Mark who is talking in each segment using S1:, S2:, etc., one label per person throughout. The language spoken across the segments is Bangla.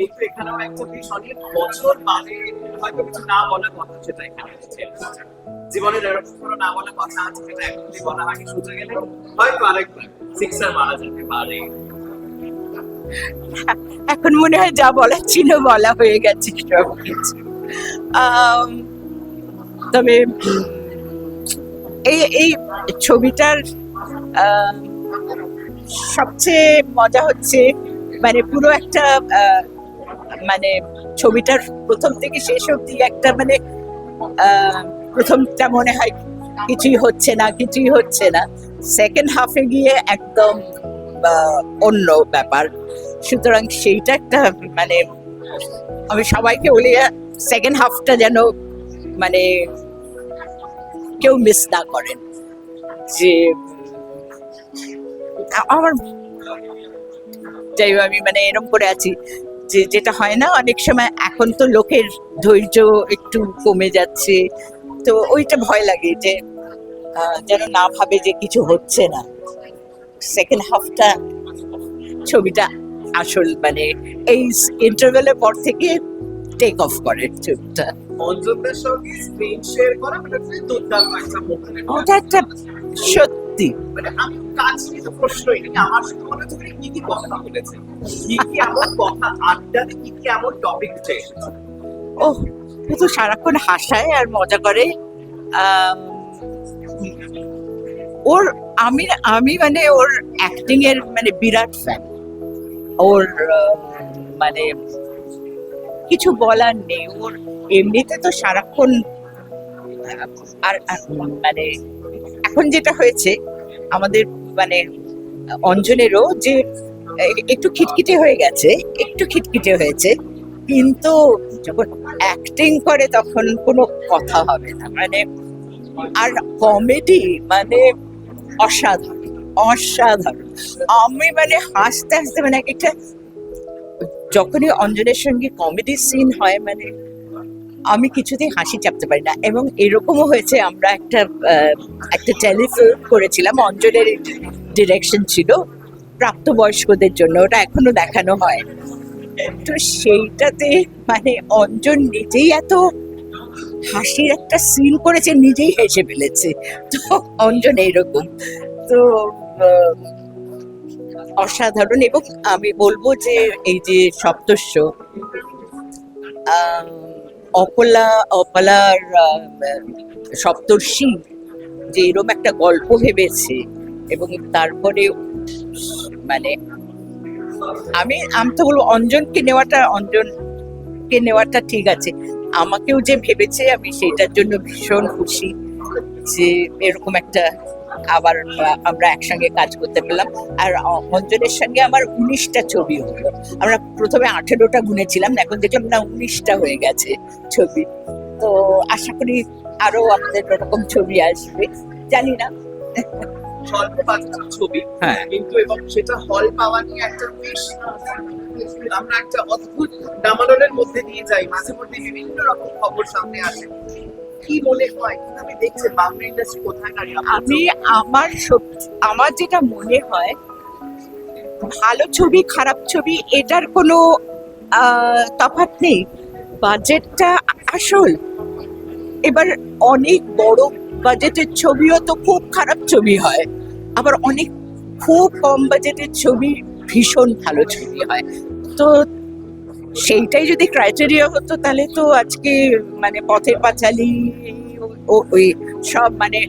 S1: কিন্তু এখানেও একটা বছর বাদে হয়তো কিছু না কথা সেটা এখানে জীবনের এরকম না কথা আছে যদি বলা সুযোগ গেলে হয়তো আরেকবার সিক্সার মারা যেতে পারে।
S2: এখন মনে হয় যা বলার ছিল বলা হয়ে গেছে তবে এই এই ছবিটার সবচেয়ে মজা হচ্ছে মানে পুরো একটা মানে ছবিটার প্রথম থেকে শেষ অবধি একটা মানে প্রথমটা মনে হয় কিছুই হচ্ছে না, কিছুই হচ্ছে না। সেকেন্ড হাফে গিয়ে একদম অন্য ব্যাপার। সুতরাং সেইটা একটা মানে আমি সবাইকে বলি সেকেন্ড হাফটা যেন মানে কেউ মিস না করেন যে, আমার যাই আমি মানে এরকম করে আছি। যে যেটা হয় না অনেক সময় এখন তো লোকের ধৈর্য একটু কমে যাচ্ছে। তো ওইটা ভয় লাগে যে যেন না ভাবে যে কিছু হচ্ছে না। সেকেন্ড হাফটা ছবিটা আসল মানে এই ইন্টারভেলের পর থেকে টেক অফ করে ছবিটা।
S1: মানে
S2: ওটা একটা সত্যি
S1: মানে আমি তো প্রশ্নই নেই, আমার কি কি কথা বলেছে, কি কি এমন কথা আড্ডাতে কি কি এমন টপিক
S2: ও তো সারাক্ষণ হাসায় আর মজা করে। ওর আমি আমি মানে ওর অ্যাক্টিং এর মানে বিরাট ফ্যান ওর মানে কিছু বলার নেই, ওর এমনিতে তো সারাক্ষণ আর মানে এখন যেটা হয়েছে, আমাদের মানে অঞ্জনেরও যে একটু খিটখিটে হয়ে গেছে, একটু খিটখিটে হয়েছে, কিন্তু যখন অ্যাক্টিং করে তখন কোনো কথা হবে না। মানে আর কমেডি মানে অসাধারণ অসাধারণ। আমি মানে হাসতে হাসতে মানে এক একটা যখনই অঞ্জনের সঙ্গে কমেডি সিন হয় মানে আমি কিছুতেই হাসি চাপতে পারি না। এবং এরকমও হয়েছে, আমরা একটা একটা টেলিফিল্ম করেছিলাম অঞ্জনের ডিরেকশন ছিল, প্রাপ্তবয়স্কদের জন্য, ওটা এখনও দেখানো হয়। তো সেইটাতে মানে অঞ্জন নিজেই এত হাসির একটা সিন করেছে, নিজেই হেসে ফেলেছে। তো অঞ্জন এইরকম। তো অসাধারণ এবং আমি বলব যে, এই যে সপ্তস্য অপলা, অপলার সপ্তর্ষি যে এরকম একটা গল্প ভেবেছে এবং তারপরে মানে আমি আমি তো বলব অঞ্জনকে নেওয়াটা অঞ্জনকে নেওয়াটা ঠিক আছে। আমাকেও যে ভেবেছে, আমি সেটার জন্য ভীষণ খুশি যে এরকম একটা আবার আহ, আমরা একসঙ্গে কাজ করতে পেলাম আর অঞ্জনের সঙ্গে আমার উনিশটা ছবি হলো। আমরা প্রথমে আঠেরোটা গুনেছিলাম এখন দেখলাম না উনিশটা হয়ে গেছে ছবি। তো আশা করি আরও আমাদের ওরকম ছবি আসবে। জানি না।
S1: স্বল্প ছবি
S2: হ্যাঁ।
S1: কিন্তু এবং সেটা হল পাওয়া নিয়ে একটা বেশ আমরা একটা অদ্ভুত ডামাডোলের মধ্যে দিয়ে যাই। মাঝে মধ্যে বিভিন্ন রকম খবর সামনে আসে। কি মনে হয়? বাংলা ইন্ডাস্ট্রি কোথায় দাঁড়িয়ে
S2: আমি আমার আমার যেটা মনে হয়, ভালো ছবি, খারাপ ছবি, এটার কোনো তফাৎ নেই। বাজেটটা আসল। এবার অনেক বড় বাজেটের ছবিও তো খুব খারাপ ছবি হয়। আবার অনেক খুব কম বাজেটের ছবি ভীষণ ভালো ছবি হয়। তো সেইটাই যদি ক্রাইটেরিয়া হতো তাহলে তো আজকে মানে পথের পাঁচালী ওই সব মানে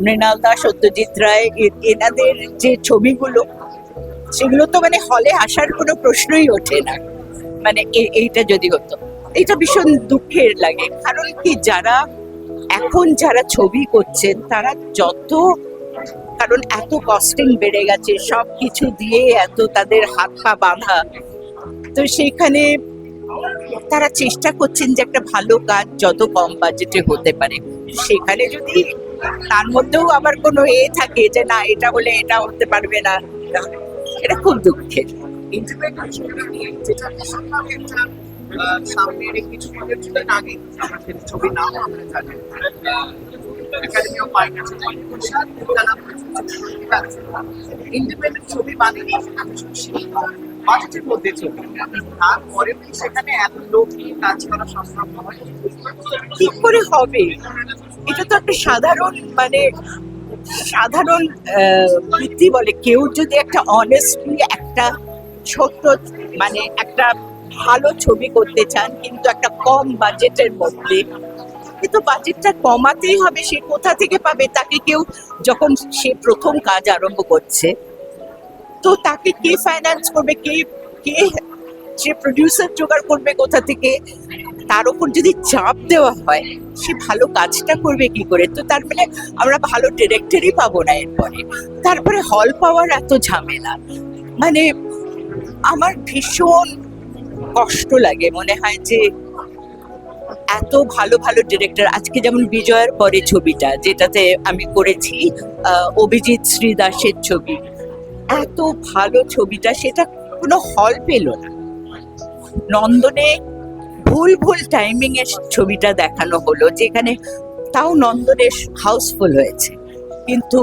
S2: মৃণাল দাস সত্যজিৎ রায় এনাদের যে ছবিগুলো, সেগুলো তো মানে হলে আসার কোনো প্রশ্নই ওঠে না। মানে এইটা যদি হতো। এটা ভীষণ দুঃখের লাগে। কারণ কি যারা, এখন যারা ছবি করছেন, তারা যত, কারণ এত কস্টিং বেড়ে গেছে সব কিছু দিয়ে এত তাদের হাত পা বাঁধা তো সেইখানে তারা চেষ্টা করছেন যে একটা ভালো কাজ যত কম বাজেটে হতে পারে সেখানে যদি তার মধ্যেও আবার কোনো এ থাকে যে না এটা হলে এটা হতে পারবে না এটা খুব দুঃখের
S1: ইন্ডিপেন্ডেন্ট ছবি বানিয়ে বাজেটের মধ্যে চলে তারপরে কি সেখানে এত লোক কাজ করা সম্ভব হয়
S2: কি করে হবে? এটা তো একটা সাধারণ মানে সাধারণ বুদ্ধি বলে। কেউ যদি একটা অনেস্টলি একটা ছোট্ট মানে একটা ভালো ছবি করতে চান, কিন্তু একটা কম বাজেটের মধ্যে কিন্তু বাজেটটা কমাতেই হবে। সে কোথা থেকে পাবে? তাকে কেউ যখন সে প্রথম কাজ আরম্ভ করছে তো তাকে কে ফাইন্যান্স করবে, কে কে যে প্রডিউসার জোগাড় করবে কোথা থেকে, তার উপর যদি চাপ দেওয়া হয়, সে ভালো কাজটা করবে কি করে? তো তার মানে আমরা ভালো ডিরেক্টরই পাবো না এরপরে। তারপরে হল পাওয়ার এত ঝামেলা। মানে আমার ভীষণ কষ্ট লাগে। মনে হয় যে এত ভালো ভালো ডিরেক্টর আজকে যেমন বিজয়ের পরে ছবিটা, যেটাতে আমি করেছি অভিজিৎ শ্রীদাসের ছবি। এত ভালো ছবিটা সেটা কোনো হল পেল না। নন্দনে ভুল ভুল টাইমিং এর ছবিটা দেখানো হলো, যেখানে তাও নন্দনে হাউসফুল হয়েছে। কিন্তু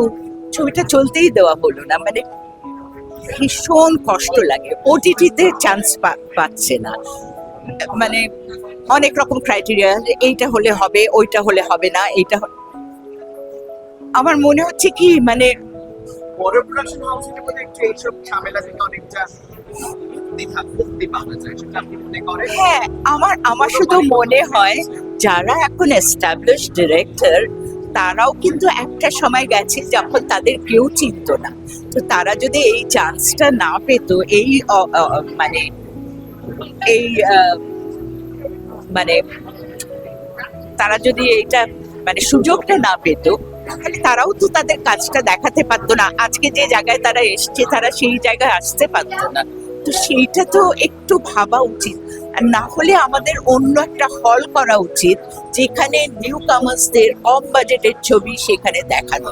S2: ছবিটা চলতেই দেওয়া হলো না মানে ভীষণ কষ্ট লাগে ওটিটিতে চান্স পাচ্ছে না। মানে অনেক রকম ক্রাইটেরিয়া এইটা হলে হবে, ওইটা হলে হবে না, এইটা আমার মনে হচ্ছে কি মানে
S1: বড় প্রোডাকশন হাউসের মধ্যে একটু এইসব ঝামেলা থেকে অনেকটা মুক্তি পাওয়া যায় সেটা আপনি মনে করেন?
S2: হ্যাঁ আমার আমার শুধু মনে হয় যারা এখন এস্টাবলিশ ডিরেক্টর তারাও কিন্তু একটা সময় গেছে যখন তাদের কেউ চিনত না। তো তারা যদি এই চান্সটা না পেত এই মানে এই মানে তারা যদি এইটা মানে সুযোগটা না পেত তাহলে তারাও তো তাদের কাজটা দেখাতে পারতো না। আজকে যে জায়গায় তারা এসছে, তারা সেই জায়গায় আসতে পারতো না। তো সেইটা তো একটু ভাবা উচিত। না হলে আমাদের অন্য একটা হল করা উচিত, যেখানে নিউ কামার্সদের কম বাজেটের ছবি সেখানে দেখানো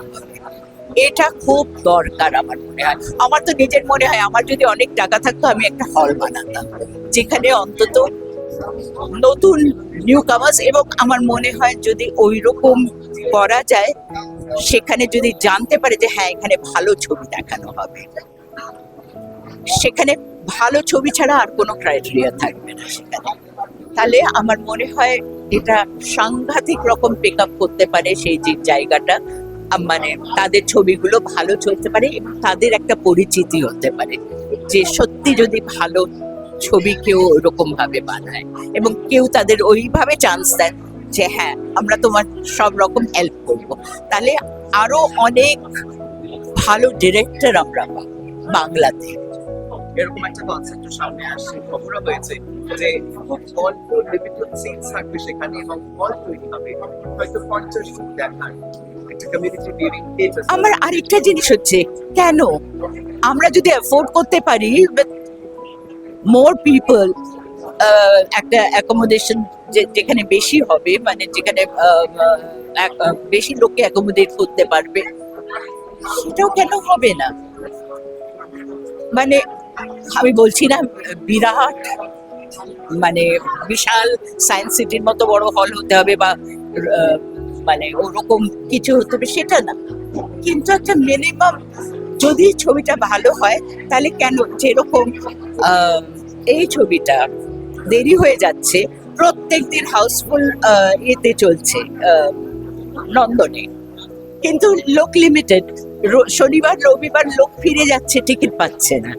S2: এটা খুব দরকার আমার মনে হয়। আমার তো নিজের মনে হয়, আমার যদি অনেক টাকা থাকতো, আমি একটা হল বানাতাম। যেখানে অন্তত নতুন নিউ কামার্স এবং আমার মনে হয় যদি ওই রকম করা যায়, সেখানে যদি জানতে পারে যে হ্যাঁ এখানে ভালো ছবি দেখানো হবে। সেখানে ভালো ছবি ছাড়া আর কোনো ক্রাইটেরিয়া থাকবে না সেখানে। তাহলে আমার মনে হয় এটা সাংঘাতিক রকম পিক আপ করতে পারে সেই যে জায়গাটা। মানে তাদের ছবিগুলো ভালো চলতে পারে তাদের একটা পরিচিতি হতে পারে যে সত্যি যদি ভালো ছবি কেউ ওরকম ভাবে বানায় এবং কেউ তাদের ওইভাবে চান্স দেয় যে হ্যাঁ আমরা তোমার সব রকম হেল্প করব। তাহলে আরও অনেক ভালো ডিরেক্টর আমরা বাংলাতে।
S1: এরকম একটা কনসেপ্ট সামনে আসছে। খবরও হয়েছে যে খুব অল্প লিমিটেড সিটস থাকবে সেখানে এবং তৈরি হবে। হয়তো পঞ্চাশ জন দেখার
S2: আমার আরেকটা জিনিস হচ্ছে কেন? আমরা যদি অ্যাফোর্ড করতে পারি মোর পিপল একটা অ্যাকোমোডেশন যেখানে বেশি হবে মানে যেখানে বেশি লোককে অ্যাকোমোডেট করতে পারবে, সেটাও কেন হবে না? মানে আমি বলছি না, বিরাট মানে বিশাল সায়েন্স সিটির মতো বড় হল হতে হবে বা মানে ওরকম কিছু হতে হবে, সেটা না। কিন্তু একটা মিনিমাম যদি ছবিটা ভালো হয়, তাহলে কেন যেরকম এই ছবিটা দেরি হয়ে যাচ্ছে। প্রত্যেক দিন হাউসফুল এতে চলছে নন্দনে। কিন্তু লোক লিমিটেড শনিবার, রবিবার লোক ফিরে যাচ্ছে টিকিট পাচ্ছে না।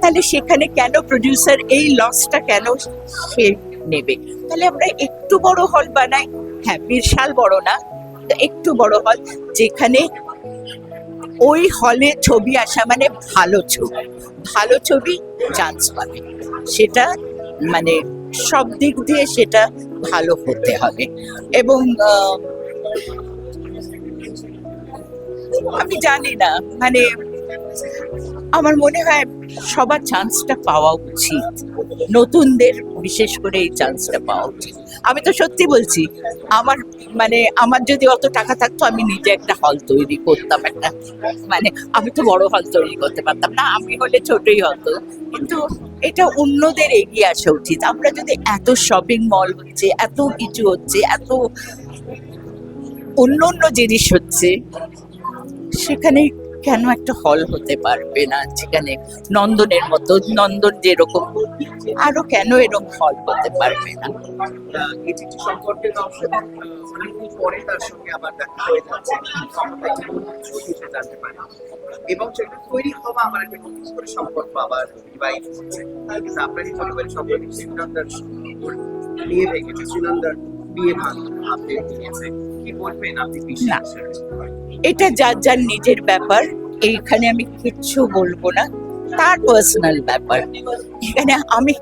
S2: তাহলে সেখানে কেন প্রডিউসার এই লসটা কেন সে নেবে? তাহলে আমরা একটু বড় হল বানাই। হ্যাঁ বিশাল বড় না একটু বড় হল যেখানে ওই হলে ছবি আসা মানে ভালো ছবি। ভালো ছবি চান্স পাবে। সেটা মানে সব দিক দিয়ে সেটা ভালো হতে হবে। এবং আমি জানি না মানে আমার মনে হয় সবার চান্সটা পাওয়া উচিত। নতুনদের বিশেষ করে এই চান্সটা পাওয়া উচিত। আমি তো সত্যি বলছি, আমার মানে আমার যদি অত টাকা থাকতো, আমি নিজে একটা হল তৈরি করতাম একটা। মানে আমি তো বড় হল তৈরি করতে পারতাম না, আমি হলে ছোটই হতো। কিন্তু এটা অন্যদের এগিয়ে আসা উচিত। আমরা যদি এত শপিং মল হচ্ছে, এত কিছু হচ্ছে, এত অন্য অন্য জিনিস হচ্ছে, সেখানে কেন একটা হল হতে পারবে না? যেখানে নন্দনের মতো নন্দন যেরকম আরও কেন এরকম হল হতে পারবে না?
S1: এবং সেটা তৈরি হওয়া আমার একটা নতুন করে সম্পর্ক আবার রিভাইভ হচ্ছে। আপনার এই পরিবারের সম্পর্কে শ্রীনন্দার বিয়ে ভেঙেছে। শ্রীনন্দার বিয়ে ভাঙ আপনি দিয়েছে কি বলবেন আপনি? বিশ্বাস
S2: এটা যার যার নিজের ব্যাপার এইখানে আমি কিচ্ছু বলব না, তার পার্সোনাল ব্যাপার। এখানে আমি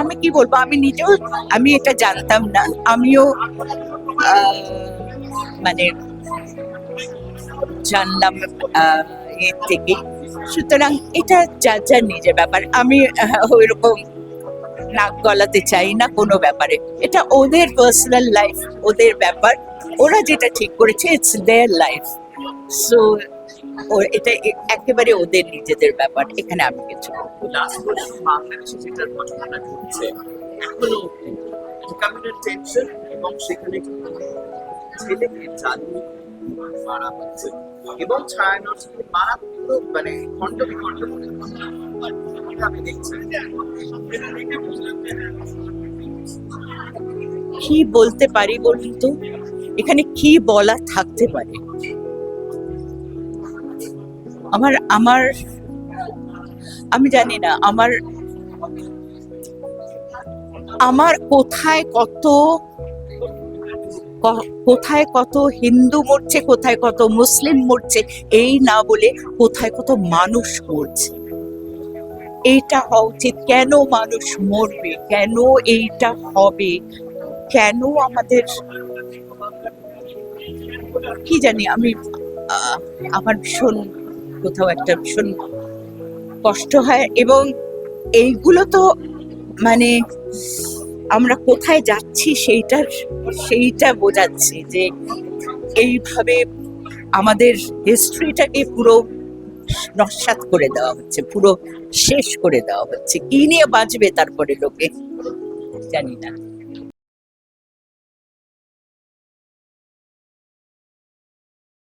S2: আমি কি বলব? আমি নিজেও, আমি এটা জানতাম না, আমিও মানে জানলাম এর থেকে। সুতরাং এটা যার যার নিজের ব্যাপার, আমি ওইরকম নাক গলাতে চাই না কোনো ব্যাপারে। এটা ওদের পার্সোনাল লাইফ ওদের ব্যাপার। ওরা যেটা ঠিক করেছে ইটস দেয়ার লাইফ সো ও এটা একেবারে ওদের নিজেদের ব্যাপার এখানে আমি কিছু
S1: বাংলাদেশে যেটা ঘটনাটা ঘটছে এখনও টেনশন এবং সেখানে ছেলেকে জ্বালিয়ে মারা হচ্ছে এবং মারাত্মক মানে খণ্ড বিখণ্ড করে আমি দেখছি
S2: কি বলতে পারি বলুন তো? এখানে কি বলা থাকতে পারে? আমার আমার, আমি জানি না, আমার আমার কোথায় কত কোথায় কত হিন্দু মরছে, কোথায় কত মুসলিম মরছে, এই না বলে কোথায় কত মানুষ মরছে। এইটা হওয়া উচিত। কেন মানুষ মরবে? কেন এইটা হবে? কেন আমাদের, কি জানি আমি আমার ভীষণ কোথাও একটা ভীষণ কষ্ট হয় এবং এইগুলো তো মানে আমরা কোথায় যাচ্ছি সেইটার, সেইটা বোঝাচ্ছে যে এইভাবে আমাদের হিস্ট্রিটাকে পুরো নস্বাত করে দেওয়া হচ্ছে, পুরো শেষ করে দেওয়া হচ্ছে। কি নিয়ে বাঁচবে তারপরে লোকে জানি না।